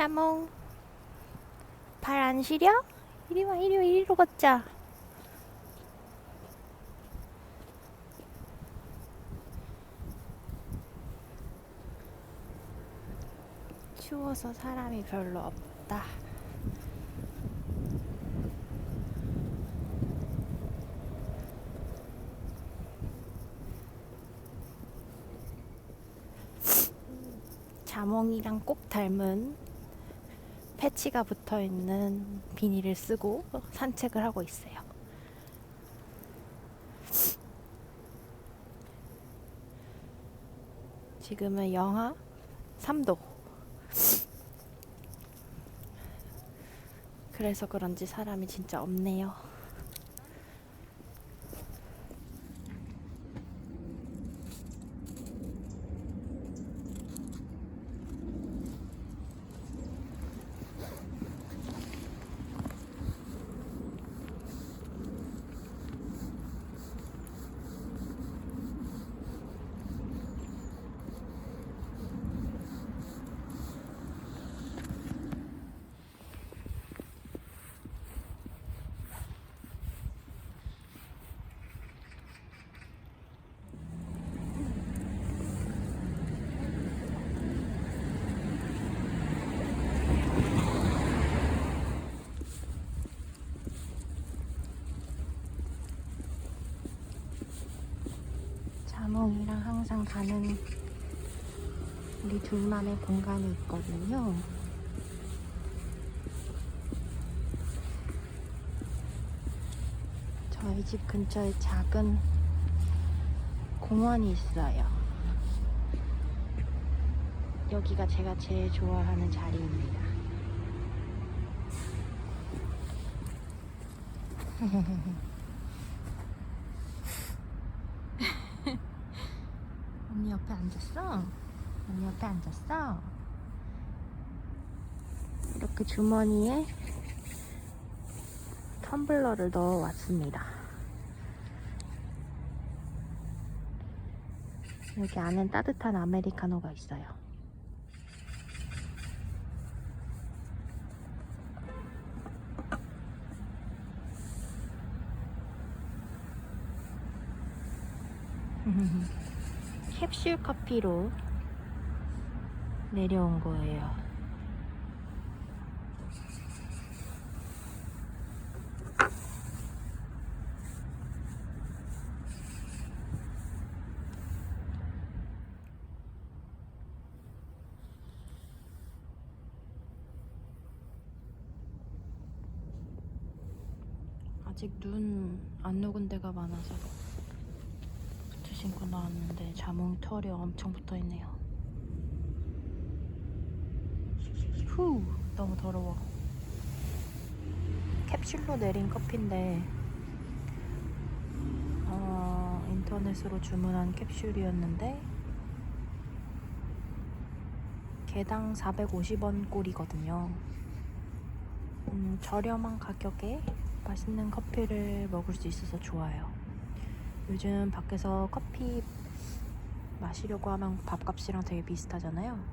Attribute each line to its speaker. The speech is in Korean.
Speaker 1: 자몽 발 안 시려? 이리 와 이리 와 이리로 걷자. 추워서 사람이 별로 없다. 자몽이랑 꼭 닮은 패치가 붙어 있는 비닐을 쓰고 산책을 하고 있어요. 지금은 영하 3도. 그래서 그런지 사람이 진짜 없네요. 자몽이랑 항상 가는 우리 둘만의 공간이 있거든요. 저희 집 근처에 작은 공원이 있어요. 여기가 제가 제일 좋아하는 자리입니다. 언니 옆에 앉았어? 언니 옆에 앉았어? 이렇게 주머니에 텀블러를 넣어 왔습니다. 여기 안엔 따뜻한 아메리카노가 있어요. 캡슐 커피로 내려온 거예요. 아직 눈 안 녹은 데가 많아서 신고 나왔는데 자몽 털이 엄청 붙어 있네요. 후 너무 더러워. 캡슐로 내린 커피인데 어, 인터넷으로 주문한 캡슐이었는데 개당 450원 꼴이거든요. 음, 저렴한 가격에 맛있는 커피를 먹을 수 있어서 좋아요. 요즘 밖에서 커피 마시려고 하면 밥값이랑 되게 비슷하잖아요.